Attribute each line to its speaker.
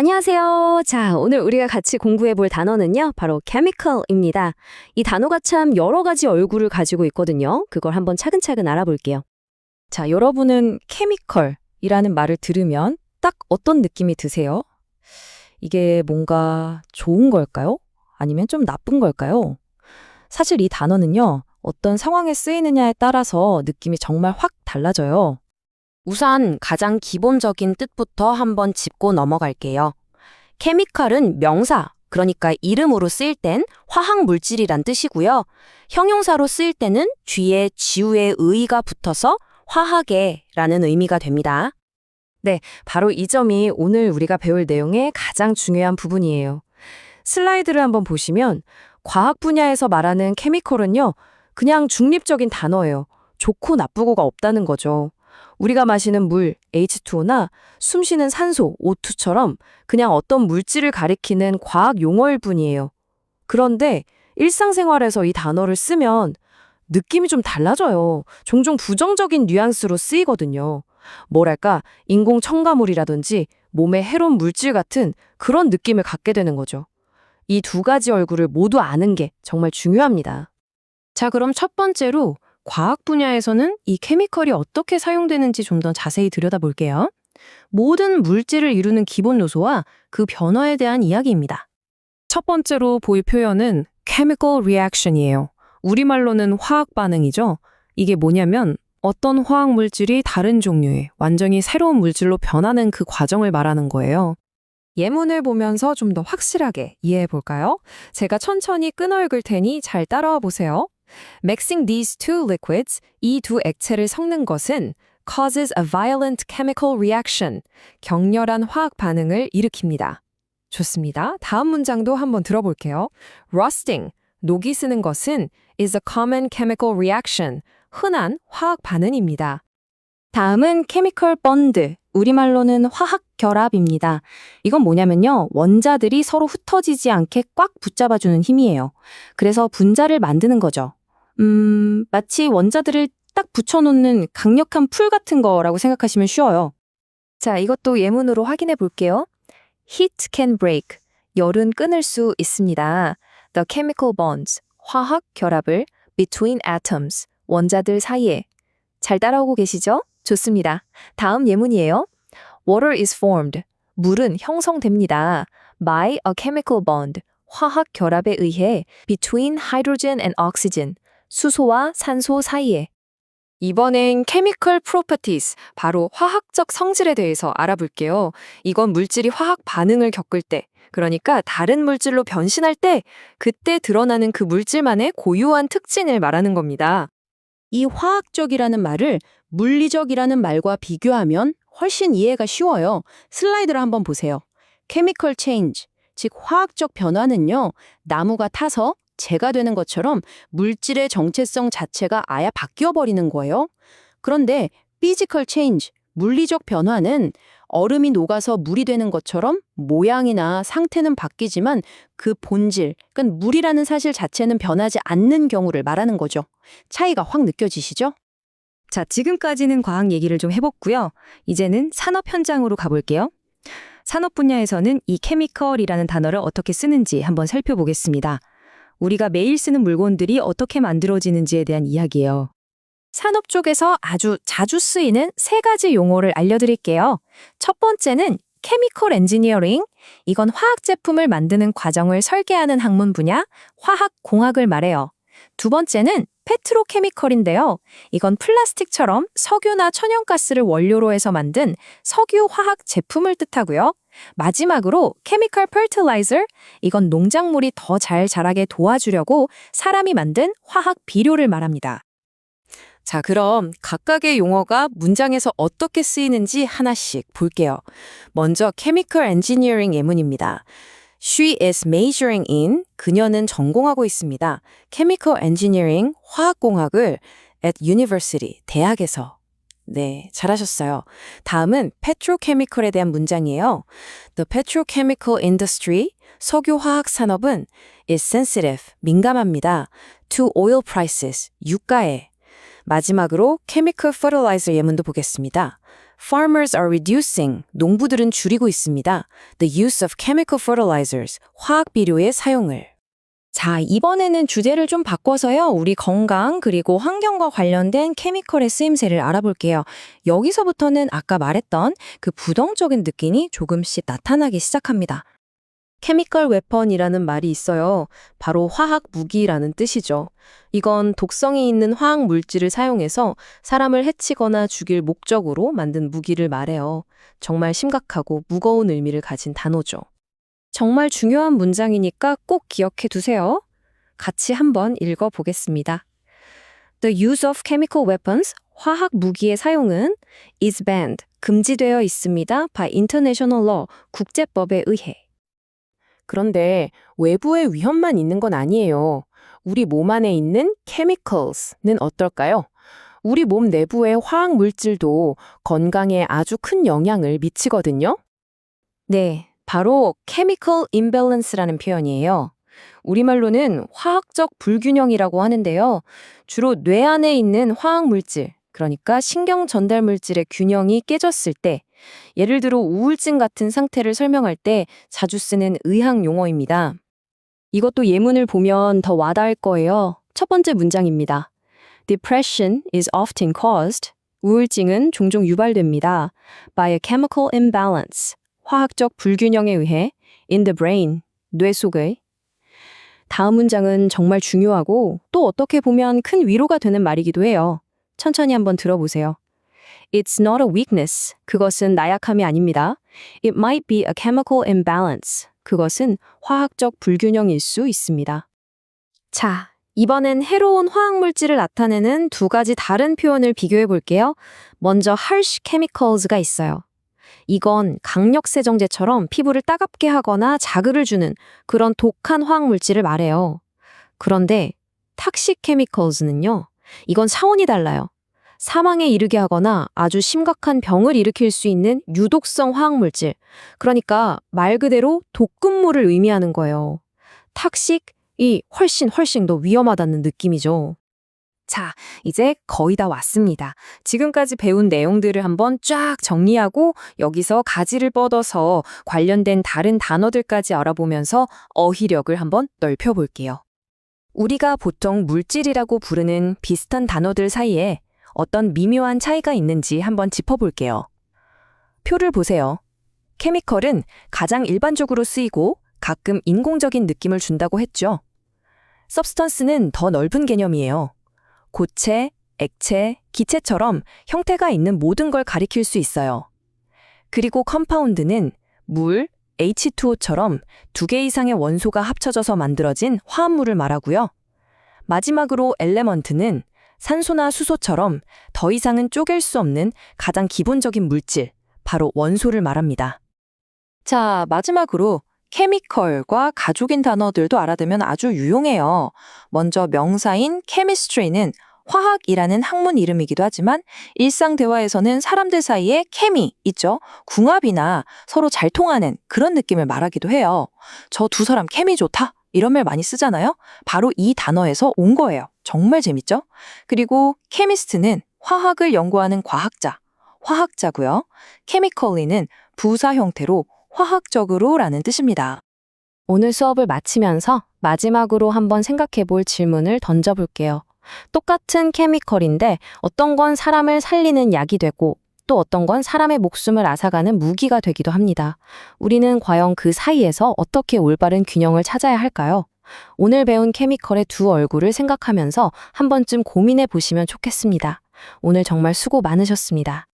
Speaker 1: 안녕하세요. 자, 오늘 우리가 같이 공부해 볼 단어는요, 바로 chemical입니다. 이 단어가 참 여러 가지 얼굴을 가지고 있거든요. 그걸 한번 차근차근 알아볼게요.
Speaker 2: 자, 여러분은 케미컬이라는 말을 들으면 딱 어떤 느낌이 드세요? 이게 뭔가 좋은 걸까요? 아니면 좀 나쁜 걸까요? 사실 이 단어는요, 어떤 상황에 쓰이느냐에 따라서 느낌이 정말 확 달라져요.
Speaker 1: 우선 가장 기본적인 뜻부터 한번 짚고 넘어갈게요. 케미칼은 명사, 그러니까 이름으로 쓰일 땐 화학 물질이란 뜻이고요. 형용사로 쓰일 때는 뒤에 지우의 의가 붙어서 화학에라는 의미가 됩니다.
Speaker 2: 바로 이 점이 오늘 우리가 배울 내용의 가장 중요한 부분이에요. 슬라이드를 한번 보시면 과학 분야에서 말하는 케미컬은요, 그냥 중립적인 단어예요. 좋고 나쁘고가 없다는 거죠. 우리가 마시는 물, H2O나 숨 쉬는 산소, O2처럼 그냥 어떤 물질을 가리키는 과학 용어일 뿐이에요. 그런데 일상생활에서 이 단어를 쓰면 느낌이 좀 달라져요. 종종 부정적인 뉘앙스로 쓰이거든요. 뭐랄까, 인공 첨가물이라든지 몸에 해로운 물질 같은 그런 느낌을 갖게 되는 거죠. 이 두 가지 얼굴을 모두 아는 게 정말 중요합니다.
Speaker 3: 자, 그럼 첫 번째로 과학 분야에서는 이 케미컬이 어떻게 사용되는지 좀 더 자세히 들여다볼게요. 모든 물질을 이루는 기본 요소와 그 변화에 대한 이야기입니다. 첫 번째로 보일 표현은 chemical reaction이에요. 우리말로는 화학 반응이죠. 이게 뭐냐면 어떤 화학 물질이 다른 종류의 완전히 새로운 물질로 변하는 그 과정을 말하는 거예요.
Speaker 2: 예문을 보면서 좀 더 확실하게 이해해 볼까요? 제가 천천히 끊어 읽을 테니 잘 따라와 보세요. Mixing these two liquids, 이 두 액체를 섞는 것은 causes a violent chemical reaction, 격렬한 화학 반응을 일으킵니다. 좋습니다. 다음 문장도 한번 들어볼게요. Rusting, 녹이 쓰는 것은 is a common chemical reaction, 흔한 화학 반응입니다. 다음은 chemical bond, 우리말로는 화학 결합입니다. 이건 뭐냐면요. 원자들이 서로 흩어지지 않게 꽉 붙잡아주는 힘이에요. 그래서 분자를 만드는 거죠. 음, 마치 원자들을 딱 붙여놓는 강력한 풀 같은 거라고 생각하시면 쉬워요. 자, 이것도 예문으로 확인해 볼게요. Heat can break. 열은 끊을 수 있습니다. The chemical bonds. 화학 결합을 between atoms. 원자들 사이에. 잘 따라오고 계시죠? 좋습니다. 다음 예문이에요. Water is formed. 물은 형성됩니다. By a chemical bond. 화학 결합에 의해 between hydrogen and oxygen. 수소와 산소 사이에. 이번엔 chemical properties, 바로 화학적 성질에 대해서 알아볼게요. 이건 물질이 화학 반응을 겪을 때, 그러니까 다른 물질로 변신할 때, 그때 드러나는 그 물질만의 고유한 특징을 말하는 겁니다.
Speaker 3: 이 화학적이라는 말을 물리적이라는 말과 비교하면 훨씬 이해가 쉬워요. 슬라이드를 한번 보세요. chemical change, 즉 화학적 변화는요. 나무가 타서 재가 되는 것처럼 물질의 정체성 자체가 아예 바뀌어 버리는 거예요. 그런데 physical change, 물리적 변화는 얼음이 녹아서 물이 되는 것처럼 모양이나 상태는 바뀌지만 그 본질, 그러니까 물이라는 사실 자체는 변하지 않는 경우를 말하는 거죠. 차이가 확 느껴지시죠?
Speaker 2: 자, 지금까지는 과학 얘기를 좀 해봤고요. 이제는 산업 현장으로 가볼게요. 산업 분야에서는 이 케미컬이라는 단어를 어떻게 쓰는지 한번 살펴보겠습니다. 우리가 매일 쓰는 물건들이 어떻게 만들어지는지에 대한 이야기예요. 산업 쪽에서 아주 자주 쓰이는 세 가지 용어를 알려드릴게요. 첫 번째는 케미컬 엔지니어링. 이건 화학 제품을 만드는 과정을 설계하는 학문 분야, 화학 공학을 말해요. 두 번째는 페트로케미컬인데요. 이건 플라스틱처럼 석유나 천연가스를 원료로 해서 만든 석유 화학 제품을 뜻하고요. 마지막으로 케미컬 퍼틸라이저, 이건 농작물이 더 잘 자라게 도와주려고 사람이 만든 화학 비료를 말합니다. 자, 그럼 각각의 용어가 문장에서 어떻게 쓰이는지 하나씩 볼게요. 먼저 chemical engineering 예문입니다. She is majoring in, 그녀는 전공하고 있습니다. chemical engineering, 화학공학을 at university, 대학에서. 네, 잘하셨어요. 다음은 petrochemical에 대한 문장이에요. The petrochemical industry, 석유화학 산업은 is sensitive, 민감합니다. to oil prices, 유가에. 마지막으로 chemical fertilizer 예문도 보겠습니다.
Speaker 1: Farmers are reducing. 농부들은 줄이고 있습니다. The use of chemical fertilizers. 화학 비료의 사용을.
Speaker 3: 자, 이번에는 주제를 좀 바꿔서요. 우리 건강 그리고 환경과 관련된 케미컬의 쓰임새를 알아볼게요. 여기서부터는 아까 말했던 그 부정적인 느낌이 조금씩 나타나기 시작합니다.
Speaker 1: 케미컬 웨펀이라는 말이 있어요. 바로 화학 무기라는 뜻이죠. 이건 독성이 있는 화학 물질을 사용해서 사람을 해치거나 죽일 목적으로 만든 무기를 말해요. 정말 심각하고 무거운 의미를 가진 단어죠.
Speaker 3: 정말 중요한 문장이니까 꼭 기억해 두세요. 같이 한번 읽어 보겠습니다. The use of chemical weapons, 화학 무기의 사용은 is banned, 금지되어 있습니다. by international law, 국제법에 의해.
Speaker 1: 그런데 외부의 위험만 있는 건 아니에요. 우리 몸 안에 있는 chemicals는 어떨까요? 우리 몸 내부의 화학 물질도 건강에 아주 큰 영향을 미치거든요.
Speaker 3: 네, 바로 chemical imbalance라는 표현이에요. 우리말로는 화학적 불균형이라고 하는데요. 주로 뇌 안에 있는 화학 물질, 그러니까 신경 전달 물질의 균형이 깨졌을 때, 예를 들어 우울증 같은 상태를 설명할 때 자주 쓰는 의학 용어입니다. 이것도 예문을 보면 더 와닿을 거예요. 첫 번째 문장입니다. Depression is often caused. 우울증은 종종 유발됩니다. by a chemical imbalance. 화학적 불균형에 의해 in the brain. 뇌 속의. 다음 문장은 정말 중요하고 또 어떻게 보면 큰 위로가 되는 말이기도 해요. 천천히 한번 들어보세요. It's not a weakness. 그것은 나약함이 아닙니다. It might be a chemical imbalance. 그것은 화학적 불균형일 수 있습니다. 자, 이번엔 해로운 화학물질을 나타내는 두 가지 다른 표현을 비교해 볼게요. 먼저 harsh chemicals가 있어요. 이건 강력세정제처럼 피부를 따갑게 하거나 자극을 주는 그런 독한 화학물질을 말해요. 그런데 toxic chemicals는요. 이건 차원이 달라요. 사망에 이르게 하거나 아주 심각한 병을 일으킬 수 있는 유독성 화학물질. 그러니까 말 그대로 독극물을 의미하는 거예요. 탁식이 훨씬 훨씬 더 위험하다는 느낌이죠. 자, 이제 거의 다 왔습니다. 지금까지 배운 내용들을 한번 쫙 정리하고 여기서 가지를 뻗어서 관련된 다른 단어들까지 알아보면서 어휘력을 한번 넓혀볼게요. 우리가 보통 물질이라고 부르는 비슷한 단어들 사이에 어떤 미묘한 차이가 있는지 한번 짚어볼게요. 표를 보세요. 케미컬은 가장 일반적으로 쓰이고 가끔 인공적인 느낌을 준다고 했죠. substance는 더 넓은 개념이에요. 고체, 액체, 기체처럼 형태가 있는 모든 걸 가리킬 수 있어요. 그리고 컴파운드는 물, H2O처럼 두 개 이상의 원소가 합쳐져서 만들어진 화합물을 말하고요. 마지막으로 엘레먼트는 산소나 수소처럼 더 이상은 쪼갤 수 없는 가장 기본적인 물질, 바로 원소를 말합니다. 자, 마지막으로 케미컬과 가족인 단어들도 알아두면 아주 유용해요. 먼저 명사인 chemistry는 화학이라는 학문 이름이기도 하지만 일상 대화에서는 사람들 사이에 케미 있죠. 궁합이나 서로 잘 통하는 그런 느낌을 말하기도 해요. 저 두 사람 케미 좋다. 이런 말 많이 쓰잖아요. 바로 이 단어에서 온 거예요. 정말 재밌죠? 그리고 케미스트는 화학을 연구하는 과학자, 화학자고요. 케미컬리는 부사 형태로 화학적으로라는 뜻입니다. 오늘 수업을 마치면서 마지막으로 한번 생각해 볼 질문을 던져볼게요. 똑같은 케미컬인데 어떤 건 사람을 살리는 약이 되고 또 어떤 건 사람의 목숨을 앗아가는 무기가 되기도 합니다. 우리는 과연 그 사이에서 어떻게 올바른 균형을 찾아야 할까요? 오늘 배운 케미컬의 두 얼굴을 생각하면서 한 번쯤 고민해 보시면 좋겠습니다. 오늘 정말 수고 많으셨습니다.